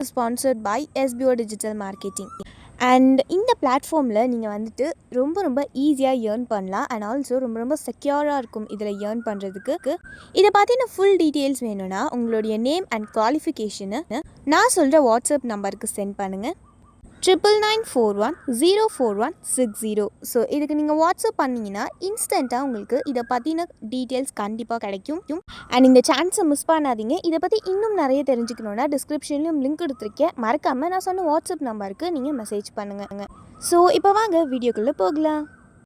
Sponsored by SPO digital marketing and இந்த பிளாட்ஃபார்மில் நீங்கள் வந்துட்டு ரொம்ப ரொம்ப ஈஸியாக ஏர்ன் பண்ணலாம் அண்ட் ஆல்சோ ரொம்ப ரொம்ப செக்யூராக இருக்கும் இதில் ஏர்ன் பண்ணுறதுக்கு இதை பார்த்தீங்கன்னா ஃபுல் டீட்டெயில்ஸ் வேணும்னா உங்களுடைய நேம் அண்ட் குவாலிஃபிகேஷனு நான் சொல்கிற வாட்ஸ்அப் நம்பருக்கு சென்ட் பண்ணுங்கள் triple nine four one zero four one six zero so இதுக்கு நீங்கள் வாட்ஸ்அப் பண்ணிங்கன்னா இன்ஸ்டண்ட்டாக உங்களுக்கு இதை பற்றின டீட்டெயில்ஸ் கண்டிப்பாக கிடைக்கும். அண்ட் இந்த சான்ஸை மிஸ் பண்ணாதீங்க. இதை பற்றி இன்னும் நிறைய தெரிஞ்சுக்கணுன்னா டிஸ்கிரிப்ஷன்லையும் லிங்க் கொடுத்துருக்கேன் மறக்காமல் நான் சொன்ன வாட்ஸ்அப் நம்பருக்கு நீங்கள் மெசேஜ் பண்ணுங்க. ஸோ இப்போ வாங்க வீடியோக்குள்ளே போகலாம்.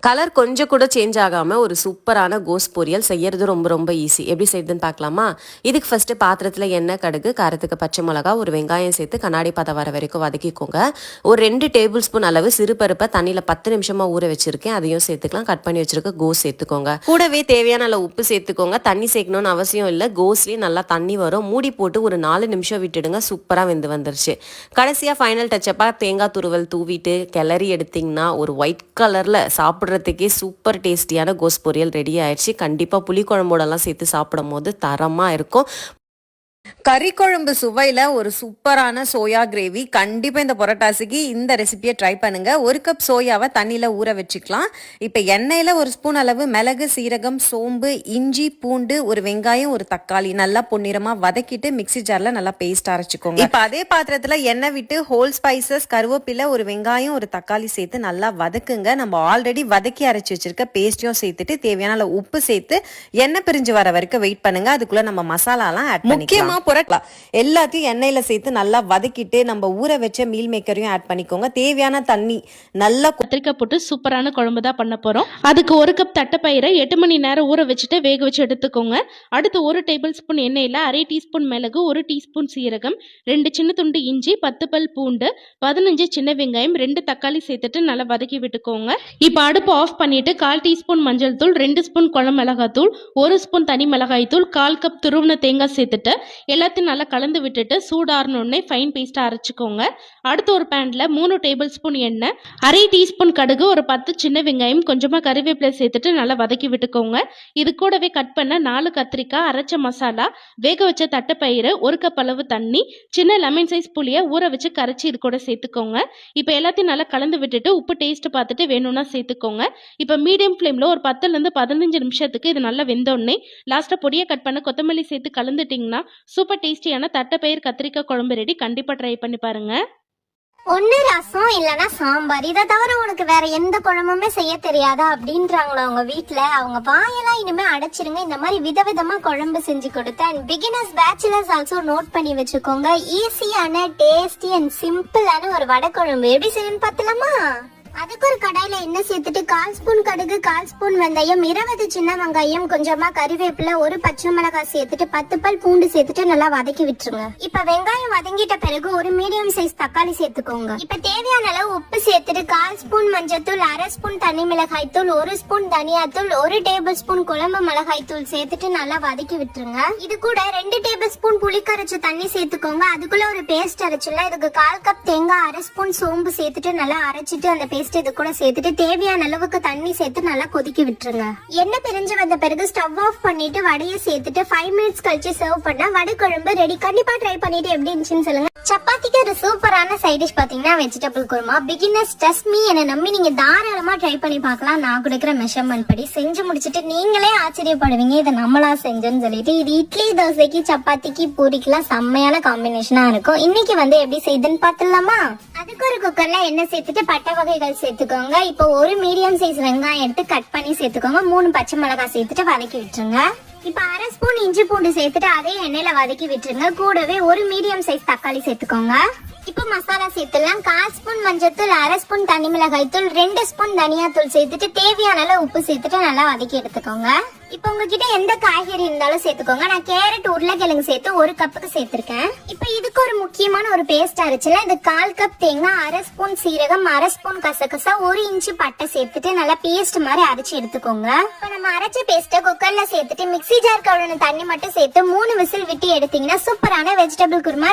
கலர் கொஞ்சம் கூட சேஞ்ச் ஆகாமல் ஒரு சூப்பரான கோஸ் பொரியல் செய்யறது ரொம்ப ரொம்ப ஈஸி எப்படி செய்யுதுன்னு பார்க்கலாமா? இதுக்கு ஃபஸ்ட்டு பாத்திரத்தில் எண்ணெய் கடுகு காரத்துக்கு பச்சை மிளகா ஒரு வெங்காயம் சேர்த்து கண்ணாடி பதம் வர வரைக்கும் வதக்கிக்கோங்க. ஒரு ரெண்டு டேபிள் ஸ்பூன் அளவு சிறுபருப்பை தண்ணியில் பத்து நிமிஷமாக ஊற வச்சிருக்கேன். அதையும் சேர்த்துக்கலாம். கட் பண்ணி வச்சிருக்க கோஸ் சேர்த்துக்கோங்க. கூடவே தேவையான அளவு உப்பு சேர்த்துக்கோங்க. தண்ணி சேர்க்கணும்னு அவசியம் இல்லை. கோஸ்லேயே நல்லா தண்ணி வரும். மூடி போட்டு ஒரு நாலு நிமிஷம் விட்டுடுங்க. சூப்பராக வெந்து வந்துருச்சு. கடைசியாக ஃபைனல் டச்சப்பாக தேங்காய் துருவல் தூவிட்டு கிளறி எடுத்தீங்கன்னா ஒரு ஒயிட் கலரில் சாப்பிட்றதுக்கே சூப்பர் டேஸ்டியான கோஸ் பொரியல் ரெடி ஆயிடுச்சு. கண்டிப்பாக புளிக்குழம்போடலாம் சேர்த்து சாப்பிடும் போது தரமாக இருக்கும். கறி குழம்பு சுவையில் ஒரு சூப்பரான சோயா கிரேவி. கண்டிப்பாக இந்த புரட்டாசிக்கு இந்த ரெசிபியை ட்ரை பண்ணுங்க. ஒரு கப் சோயாவை தண்ணியில் ஊற வச்சுக்கலாம். இப்போ எண்ணெயில் ஒரு ஸ்பூன் அளவு மிளகு சீரகம் சோம்பு இஞ்சி பூண்டு ஒரு வெங்காயம் ஒரு தக்காளி நல்லா பொன்னிறமாக வதக்கிட்டு மிக்ஸி ஜாரில் நல்லா பேஸ்ட் அரைச்சிக்கோங்க. இப்போ அதே பாத்திரத்தில் எண்ணெய் விட்டு ஹோல் ஸ்பைசஸ் கருவேப்பிலை ஒரு வெங்காயம் ஒரு தக்காளி சேர்த்து நல்லா வதக்குங்க. நம்ம ஆல்ரெடி வதக்கி அரைச்சி வச்சிருக்க பேஸ்ட்டையும் சேர்த்துட்டு தேவையான உப்பு சேர்த்து எண்ணெய் பிரிஞ்சு வர வரைக்கும் வெயிட் பண்ணுங்க. அதுக்குள்ள நம்ம மசாலாலாம் ஆட் முக்கியமா புரட்டலாம். எல்லாத்தையும் எண்ணெயில சேர்த்து நல்லா வதக்கிட்டு நம்ம ஊற வச்ச மீல் மேக்கரையும் ஆட் பண்ணிக்கோங்க. தேவையான தண்ணி நல்லா கத்திரிக்காய் போட்டு சூப்பரான குழம்பு தான் பண்ண போகிறோம் அதுக்கு ஒரு கப் தட்டைப்பயிரை எட்டு மணி நேரம் ஊற வச்சுட்டு வேக வச்சு எடுத்துக்கோங்க. அடுத்து ஒரு டேபிள் ஸ்பூன் எண்ணெயில் அரை டீஸ்பூன் மிளகு ஒரு டீஸ்பூன் சீரகம் ரெண்டு சின்ன துண்டு இஞ்சி பத்து பல் பூண்டு பதினஞ்சு சின்ன வெங்காயம் ரெண்டு தக்காளி சேர்த்துட்டு நல்லா வதக்கி விட்டுக்கோங்க. இப்போ அடுப்பு ஆஃப் பண்ணிட்டு கால் டீஸ்பூன் மஞ்சள் தூள் ரெண்டு ஸ்பூன் குழம்பு மிளகாய் தூள் ஒரு ஸ்பூன் தனி மிளகாய் தூள் கால் கப் துருவன தேங்காய் சேர்த்துட்டு எல்லாத்தையும் நல்லா கலந்து விட்டுட்டு சூடாரணுன்னே ஃபைன் பேஸ்ட்டாக அரைச்சிக்கோங்க. அடுத்து ஒரு பேனில் மூணு டேபிள் ஸ்பூன் எண்ணெய் அரை டீஸ்பூன் கடுகு ஒரு பத்து சின்ன வெங்காயம் கொஞ்சமாக கறிவேப்பிலை சேர்த்துட்டு நல்லா வதக்கி விட்டுக்கோங்க. இது கூடவே கட் பண்ண நாலு கத்திரிக்காய் அரைச்ச மசாலா வேக வச்ச தட்டைப்பயிறு ஒரு கப் அளவு தண்ணி சின்ன லெமன் சைஸ் புளியை ஊற வச்சு கரைச்சி இது கூட சேர்த்துக்கோங்க. இப்போ எல்லாத்தையும் நல்லா கலந்து விட்டுட்டு உப்பு டேஸ்ட் பார்த்துட்டு வேணும்னா சேர்த்துக்கோங்க. இப்போ மீடியம் ஃப்ளேமில் ஒரு பத்துலேருந்து பதினஞ்சு நிமிஷத்துக்கு இது நல்லா வெந்தோடனே லாஸ்ட்டாக பொடியை கட் பண்ண கொத்தமல்லி சேர்த்து கலந்துட்டிங்கன்னா சூப்பர் டேஸ்டியான தட்டைப்பயிர் கத்திரிக்காய் குழம்பு ரெடி கண்டிப்பாக ட்ரை பண்ணி பாருங்க. ஒன்னு ரசம் இல்லனா சாம்பார். இதை தவிர உனக்கு வேற எந்த குழம்புமே செய்ய தெரியாதா அப்படின்றாங்களோ அவங்க வீட்ல? அவங்க வாயெல்லாம் இனிமே அடைச்சிருங்க. இந்த மாதிரி விதவிதமா குழம்பு செஞ்சு கொடுத்தேன் and beginners bachelors also note பண்ணி வச்சுக்கோங்க. ஈஸியான டேஸ்டி அண்ட் சிம்பிளான ஒரு வடை குழம்பு. எப்படி செய்யணும்னு பார்த்தலாமா? அதுக்கு ஒரு கடாயில எண்ணெய் சேர்த்துட்டு கால் ஸ்பூன் கடுகு கால் ஸ்பூன் வெந்தயம் இருபது சின்ன வெங்காயம் கொஞ்சமா கறிவேப்பிலை ஒரு பச்சை மிளகாய் சேர்த்துட்டு பத்து பல் பூண்டு சேர்த்துட்டு நல்லா வதக்கி விட்டுருங்க. இப்ப வெங்காயம் வதங்கிட்ட பிறகு ஒரு மீடியம் சைஸ் தக்காளி சேர்த்துக்கோங்க. இப்ப தேவையான அளவு உப்பு சேர்த்துட்டு கால் ஸ்பூன் மஞ்சத்தூள் அரை ஸ்பூன் தனி மிளகாய் தூள் ஒரு ஸ்பூன் தனியாத்தூள் ஒரு டேபிள் ஸ்பூன் குழம்பு மிளகாய் தூள் சேர்த்துட்டு நல்லா வதக்கி விட்டுருங்க. இது கூட ரெண்டு டேபிள் ஸ்பூன் புளி கரைச்ச தண்ணி சேர்த்துக்கோங்க. அதுக்குள்ள ஒரு பேஸ்ட் அரைச்சுல இதுக்கு கால் கப் தேங்காய் அரை ஸ்பூன் சோம்பு சேர்த்துட்டு நல்லா அரைச்சிட்டு அந்த பேஸ்ட் இது கூட சேர்த்துட்டு தேவையான அளவுக்கு தண்ணி சேர்த்து நல்லா கொதிக்க விட்டுருங்க. எண்ணெய் பிரிஞ்சு வந்த பிறகு ஸ்டவ் ஆஃப் பண்ணிட்டு வடையை சேர்த்துட்டு ஃபைவ் மினிட்ஸ் கழிச்சு சர்வ் பண்ணா வடை குழம்பு ரெடி கண்டிப்பா ட்ரை பண்ணிட்டு எப்படி இருந்துச்சுன்னு சொல்லுங்க. சப்பாத்திக்கு ஒரு சூப்பரான சைட் டிஷ் பாத்தீங்கன்னா vegetable kurma. Beginners trust me என்ன நம்பி நீங்க தாராளமா ட்ரை பண்ணி பார்க்கலாம். நான் கொடுக்குற மெஷர்மெண்ட் படி செஞ்சு முடிச்சிட்டு நீங்களே ஆச்சரியப்படுவீங்க. இதை நம்மளா செஞ்சோன்னு சொல்லிட்டு இது இட்லி தோசைக்கு சப்பாத்திக்கு பூரிக்கெல்லாம் செம்மையான காம்பினேஷனா இருக்கும். இன்னைக்கு வந்து எப்படி செய்யுதுன்னு பாத்துலாமா அதுக்கு ஒரு குக்கர்ல எண்ணெய் சேர்த்துட்டு பட்டை வகைகள் சேர்த்துக்கோங்க. இப்போ ஒரு மீடியம் சைஸ் வெங்காயம் எடுத்து கட் பண்ணி சேர்த்துக்கோங்க. மூணு பச்சை மிளகாய் சேர்த்துட்டு வதக்கி விட்டுருங்க. இப்ப அரை ஸ்பூன் இஞ்சி பூண்டு சேர்த்துட்டு அதே எண்ணெயில வதக்கி விட்டுருங்க. கூடவே ஒரு மீடியம் சைஸ் தக்காளி சேர்த்துக்கோங்க. இப்ப மசாலா சேர்த்துலாம் கால் ஸ்பூன் மஞ்சத்தூள் அரை ஸ்பூன் தனி மிளகாய் தூள் ரெண்டு ஸ்பூன் தனியா தூள் சேர்த்துட்டு தேவையான அளவு உப்பு சேர்த்துட்டு நல்லா வதக்கி எடுத்துக்கோங்க. இப்போ உங்ககிட்ட எந்த காய்கறி இருந்தாலும் சேர்த்துக்கோங்க. நான் கேரட் உருளைக்கிழங்கு சேர்த்து ஒரு கப்புக்கு சேர்த்திருக்கேன். இப்போ இதுக்கு ஒரு முக்கியமான ஒரு பேஸ்ட் அரைச்சல இது கால் கப் தேங்காய் அரை ஸ்பூன் சீரகம் அரை ஸ்பூன் கசகசா ஒரு இன்ச்சு பட்டை சேர்த்துட்டு நல்லா பேஸ்ட் மாதிரி அரைச்சு எடுத்துக்கோங்க. இப்போ நம்ம அரைச்ச பேஸ்ட்டை குக்கர்ல சேர்த்துட்டு மிக்ஸி ஜார் கழுவின தண்ணி மட்டும் சேர்த்து மூணு விசில் விட்டு எடுத்தீங்கன்னா சூப்பரான வெஜிடபிள் குருமா